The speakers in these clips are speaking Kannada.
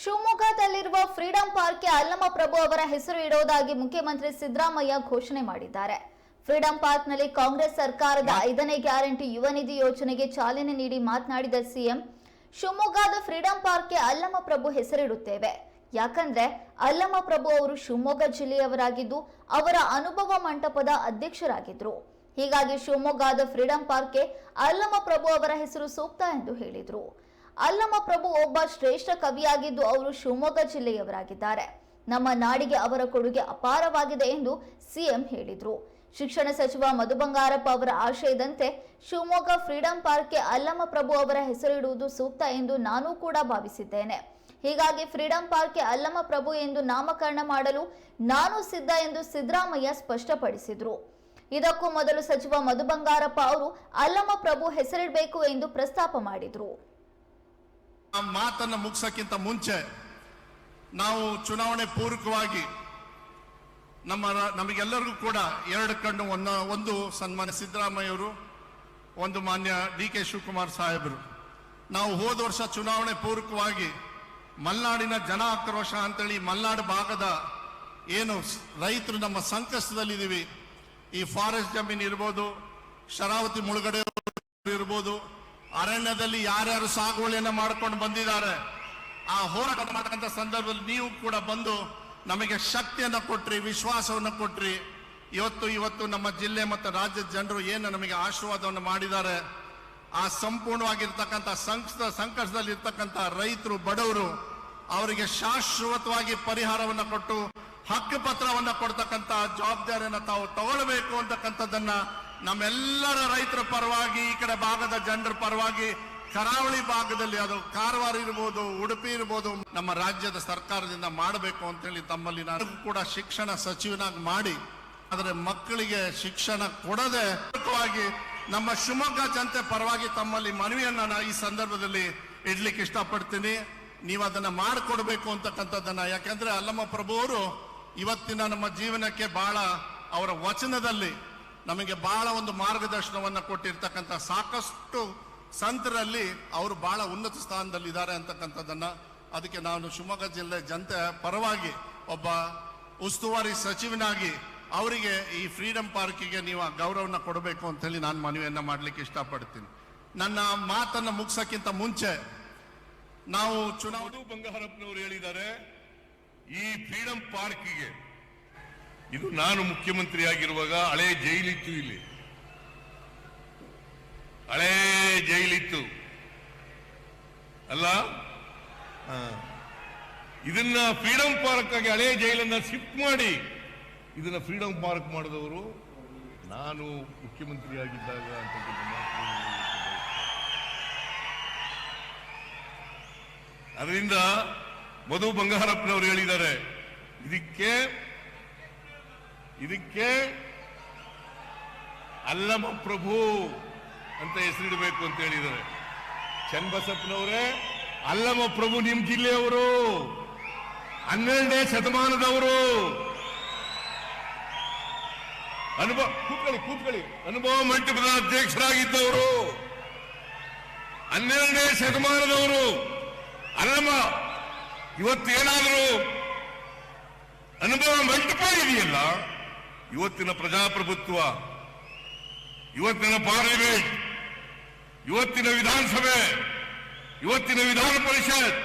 ಶಿವಮೊಗ್ಗದಲ್ಲಿರುವ ಫ್ರೀಡಂ ಪಾರ್ಕ್ಗೆ ಅಲ್ಲಮ ಪ್ರಭು ಅವರ ಹೆಸರು ಇಡೋದಾಗಿ ಮುಖ್ಯಮಂತ್ರಿ ಸಿದ್ದರಾಮಯ್ಯ ಘೋಷಣೆ ಮಾಡಿದ್ದಾರೆ. ಫ್ರೀಡಂ ಪಾರ್ಕ್ನಲ್ಲಿ ಕಾಂಗ್ರೆಸ್ ಸರ್ಕಾರದ ಐದನೇ ಗ್ಯಾರಂಟಿ ಯುವ ನಿಧಿ ಯೋಜನೆಗೆ ಚಾಲನೆ ನೀಡಿ ಮಾತನಾಡಿದ ಸಿಎಂ, ಶಿವಮೊಗ್ಗದ ಫ್ರೀಡಂ ಪಾರ್ಕ್ಗೆ ಅಲ್ಲಮ ಪ್ರಭು ಹೆಸರಿಡುತ್ತೇವೆ. ಯಾಕಂದ್ರೆ ಅಲ್ಲಮ ಪ್ರಭು ಅವರು ಶಿವಮೊಗ್ಗ ಜಿಲ್ಲೆಯವರಾಗಿದ್ದು ಅವರ ಅನುಭವ ಮಂಟಪದ ಅಧ್ಯಕ್ಷರಾಗಿದ್ರು. ಹೀಗಾಗಿ ಶಿವಮೊಗ್ಗದ ಫ್ರೀಡಂ ಪಾರ್ಕ್ಗೆ ಅಲ್ಲಮ ಪ್ರಭು ಅವರ ಹೆಸರು ಸೂಕ್ತ ಎಂದು ಹೇಳಿದ್ರು. ಅಲ್ಲಮ ಪ್ರಭು ಒಬ್ಬ ಶ್ರೇಷ್ಠ ಕವಿಯಾಗಿದ್ದು ಅವರು ಶಿವಮೊಗ್ಗ ಜಿಲ್ಲೆಯವರಾಗಿದ್ದಾರೆ. ನಮ್ಮ ನಾಡಿಗೆ ಅವರ ಕೊಡುಗೆ ಅಪಾರವಾಗಿದೆ ಎಂದು ಸಿಎಂ ಹೇಳಿದರು. ಶಿಕ್ಷಣ ಸಚಿವ ಮಧು ಬಂಗಾರಪ್ಪ ಅವರ ಆಶಯದಂತೆ ಶಿವಮೊಗ್ಗ ಫ್ರೀಡಂ ಪಾರ್ಕ್ಗೆ ಅಲ್ಲಮ ಪ್ರಭು ಅವರ ಹೆಸರಿಡುವುದು ಸೂಕ್ತ ಎಂದು ನಾನು ಕೂಡ ಭಾವಿಸಿದ್ದೇನೆ. ಹೀಗಾಗಿ ಫ್ರೀಡಂ ಪಾರ್ಕ್ಗೆ ಅಲ್ಲಮ ಪ್ರಭು ಎಂದು ನಾಮಕರಣ ಮಾಡಲು ನಾನು ಸಿದ್ಧ ಎಂದು ಸಿದ್ದರಾಮಯ್ಯ ಸ್ಪಷ್ಟಪಡಿಸಿದರು. ಇದಕ್ಕೂ ಮೊದಲು ಸಚಿವ ಮಧು ಬಂಗಾರಪ್ಪ ಅವರು ಅಲ್ಲಮ ಪ್ರಭು ಹೆಸರಿಡಬೇಕು ಎಂದು ಪ್ರಸ್ತಾಪ ಮಾಡಿದ್ರು. ಆ ಮಾತನ್ನು ಮುಗಿಸಕ್ಕಿಂತ ಮುಂಚೆ ನಾವು ಚುನಾವಣೆ ಪೂರ್ವಕವಾಗಿ ನಮ್ಮ ನಮಗೆಲ್ಲರಿಗೂ ಕೂಡ ಎರಡು ಕಣ್ಣು, ಒಂದು ಒಂದು ಸನ್ಮಾನ್ಯ ಸಿದ್ದರಾಮಯ್ಯವರು, ಒಂದು ಮಾನ್ಯ ಡಿ ಕೆ ಶಿವಕುಮಾರ್ ಸಾಹೇಬರು. ನಾವು ಹೋದ ವರ್ಷ ಚುನಾವಣೆ ಪೂರ್ವಕವಾಗಿ ಮಲೆನಾಡಿನ ಜನ ಆಕ್ರೋಶ ಅಂತೇಳಿ ಮಲೆನಾಡು ಭಾಗದ ಏನು ರೈತರು ನಮ್ಮ ಸಂಕಷ್ಟದಲ್ಲಿದ್ದೀವಿ. ಈ ಫಾರೆಸ್ಟ್ ಜಮೀನು ಇರ್ಬೋದು, ಶರಾವತಿ ಮುಳುಗಡೆ ಇರ್ಬೋದು ಅರಣ್ಯದಲ್ಲಿ ಯಾರ್ಯಾರು ಸಾಗುವಳಿಯನ್ನು ಮಾಡ್ಕೊಂಡು ಬಂದಿದ್ದಾರೆ, ಆ ಹೋರಾಟ ಮಾಡತಕ್ಕಂಥ ಸಂದರ್ಭದಲ್ಲಿ ನೀವು ಕೂಡ ಬಂದು ನಮಗೆ ಶಕ್ತಿಯನ್ನು ಕೊಟ್ರಿ, ವಿಶ್ವಾಸವನ್ನು ಕೊಟ್ರಿ. ಇವತ್ತು ಇವತ್ತು ನಮ್ಮ ಜಿಲ್ಲೆ ಮತ್ತು ರಾಜ್ಯದ ಜನರು ಏನು ನಮಗೆ ಆಶೀರ್ವಾದವನ್ನು ಮಾಡಿದ್ದಾರೆ, ಆ ಸಂಪೂರ್ಣವಾಗಿರ್ತಕ್ಕಂಥ ಸಂಕಷ್ಟ ಸಂಕಷ್ಟದಲ್ಲಿ ಇರ್ತಕ್ಕಂಥ ರೈತರು, ಬಡವರು, ಅವರಿಗೆ ಶಾಶ್ವತವಾಗಿ ಪರಿಹಾರವನ್ನು ಕೊಟ್ಟು ಹಕ್ಕು ಪತ್ರವನ್ನು ಕೊಡ್ತಕ್ಕಂಥ ಜವಾಬ್ದಾರಿಯನ್ನು ತಾವು ತಗೊಳ್ಬೇಕು ಅಂತಕ್ಕಂಥದ್ದನ್ನ ನಮ್ಮೆಲ್ಲರ ರೈತರ ಪರವಾಗಿ, ಈ ಕಡೆ ಭಾಗದ ಜನರ ಪರವಾಗಿ ಕರಾವಳಿ ಭಾಗದಲ್ಲಿ ಅದು ಕಾರವಾರ ಇರ್ಬೋದು, ಉಡುಪಿ ಇರ್ಬೋದು, ನಮ್ಮ ರಾಜ್ಯದ ಸರ್ಕಾರದಿಂದ ಮಾಡಬೇಕು ಅಂತೇಳಿ ತಮ್ಮಲ್ಲಿ ನಾನು ಕೂಡ ಶಿಕ್ಷಣ ಸಚಿವನಾಗಿ ಮಾಡಿ, ಆದರೆ ಮಕ್ಕಳಿಗೆ ಶಿಕ್ಷಣ ಕೊಡದೆ ನಮ್ಮ ಶಿವಮೊಗ್ಗ ಜನತೆ ಪರವಾಗಿ ತಮ್ಮಲ್ಲಿ ಮನವಿಯನ್ನ ನಾನು ಈ ಸಂದರ್ಭದಲ್ಲಿ ಇಡ್ಲಿಕ್ಕೆ ಇಷ್ಟಪಡ್ತೀನಿ. ನೀವು ಅದನ್ನ ಮಾಡಿಕೊಡ್ಬೇಕು ಅಂತಕ್ಕಂಥದ್ದನ್ನ, ಯಾಕಂದ್ರೆ ಅಲ್ಲಮ್ಮ ಪ್ರಭು ಅವರು ಇವತ್ತಿನ ನಮ್ಮ ಜೀವನಕ್ಕೆ ಬಹಳ ಅವರ ವಚನದಲ್ಲಿ ನಮಗೆ ಬಹಳ ಒಂದು ಮಾರ್ಗದರ್ಶನವನ್ನು ಕೊಟ್ಟಿರ್ತಕ್ಕಂಥ ಸಾಕಷ್ಟು ಸಂತರಲ್ಲಿ ಅವರು ಬಹಳ ಉನ್ನತ ಸ್ಥಾನದಲ್ಲಿದ್ದಾರೆ ಅಂತಕ್ಕಂಥದ್ದನ್ನು ಅದಕ್ಕೆ ನಾನು ಶಿವಮೊಗ್ಗ ಜಿಲ್ಲೆ ಜನತೆ ಪರವಾಗಿ ಒಬ್ಬ ಉಸ್ತುವಾರಿ ಸಚಿವನಾಗಿ ಅವರಿಗೆ ಈ ಫ್ರೀಡಂ ಪಾರ್ಕಿಗೆ ನೀವು ಗೌರವನ ಕೊಡಬೇಕು ಅಂತ ಹೇಳಿ ನಾನು ಮನವಿಯನ್ನು ಮಾಡಲಿಕ್ಕೆ ಇಷ್ಟಪಡ್ತೀನಿ. ನನ್ನ ಮಾತನ್ನು ಮುಗಿಸೋಕ್ಕಿಂತ ಮುಂಚೆ ನಾವು ಚುನಾವಣೆ ಬಂಗಾರಪ್ಪನವರು ಹೇಳಿದ್ದಾರೆ, ಈ ಫ್ರೀಡಂ ಪಾರ್ಕಿಗೆ ಇದು ನಾನು ಮುಖ್ಯಮಂತ್ರಿ ಆಗಿರುವಾಗ ಹಳೆ ಜೈಲಿತ್ತು ಇಲ್ಲಿ ಹಳೆ ಜೈಲಿತ್ತು ಅಲ್ಲ. ಇದನ್ನ ಫ್ರೀಡಂ ಪಾರ್ಕ್ ಆಗಿ ಹಳೆ ಜೈಲನ್ನ ಶಿಫ್ಟ್ ಮಾಡಿ ಇದನ್ನ ಫ್ರೀಡಂ ಪಾರ್ಕ್ ಮಾಡಿದವರು ನಾನು ಮುಖ್ಯಮಂತ್ರಿ ಆಗಿದ್ದಾಗ ಅಂತ. ಅದರಿಂದ ಮಧು ಬಂಗಾರಪ್ಪನವರು ಹೇಳಿದ್ದಾರೆ ಇದಕ್ಕೆ ಇದಕ್ಕೆ ಅಲ್ಲಮ ಪ್ರಭು ಅಂತ ಹೆಸರಿಡಬೇಕು ಅಂತ ಹೇಳಿದ್ದಾರೆ. ಚನ್ನಬಸಪ್ಪನವರೇ ಅಲ್ಲಮ ಪ್ರಭು ನಿಮ್ ಜಿಲ್ಲೆಯವರು ಹನ್ನೆರಡನೇ ಶತಮಾನದವರು. ಅನುಭವ, ಕೂತ್ಕೊಳ್ಳಿ ಕೂತ್ಕೊಳ್ಳಿ. ಅನುಭವ ಮಂಟಪದ ಅಧ್ಯಕ್ಷರಾಗಿದ್ದವರು. ಹನ್ನೆರಡನೇ ಶತಮಾನದವರು. ಅಲ್ಲಮ್ಮ ಇವತ್ತೇನಾದರೂ ಅನುಭವ ಮಂಟಪ ಇದೆಯಲ್ಲ? ಇವತ್ತಿನ ಪ್ರಜಾಪ್ರಭುತ್ವ, ಇವತ್ತಿನ ಪಾರ್ಲಿಮೆಂಟ್, ಇವತ್ತಿನ ವಿಧಾನಸಭೆ, ಇವತ್ತಿನ ವಿಧಾನ ಪರಿಷತ್,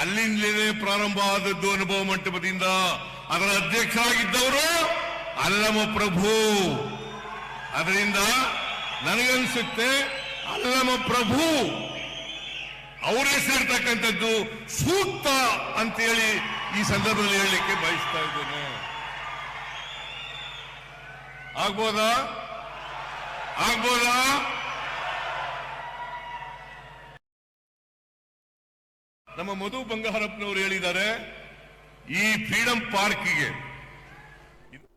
ಅಲ್ಲಿಂದಲೇ ಪ್ರಾರಂಭ ಆದದ್ದು ಅನುಭವ ಮಂಟಪದಿಂದ ಅದರ ಅಧ್ಯಕ್ಷರಾಗಿದ್ದವರು ಅಲ್ಲಮ ಪ್ರಭು. ಅದರಿಂದ ನನಗನ್ಸುತ್ತೆ ಅಲ್ಲಮ ಪ್ರಭು ಅವರೇ ಸೇರ್ತಕ್ಕಂಥದ್ದು ಸೂಕ್ತ ಅಂತೇಳಿ ಈ ಸಂದರ್ಭದಲ್ಲಿ ಹೇಳಲಿಕ್ಕೆ ಬಯಸ್ತಾ ಇದ್ದೇನೆ. ಆಗ್ಬೋದಾ? ಆಗ್ಬೋದಾ? ನಮ್ಮ ಮಧು ಬಂಗಾರಪ್ಪನವರು ಹೇಳಿದ್ದಾರೆ ಈ ಫ್ರೀಡಂ ಪಾರ್ಕಿಗೆ.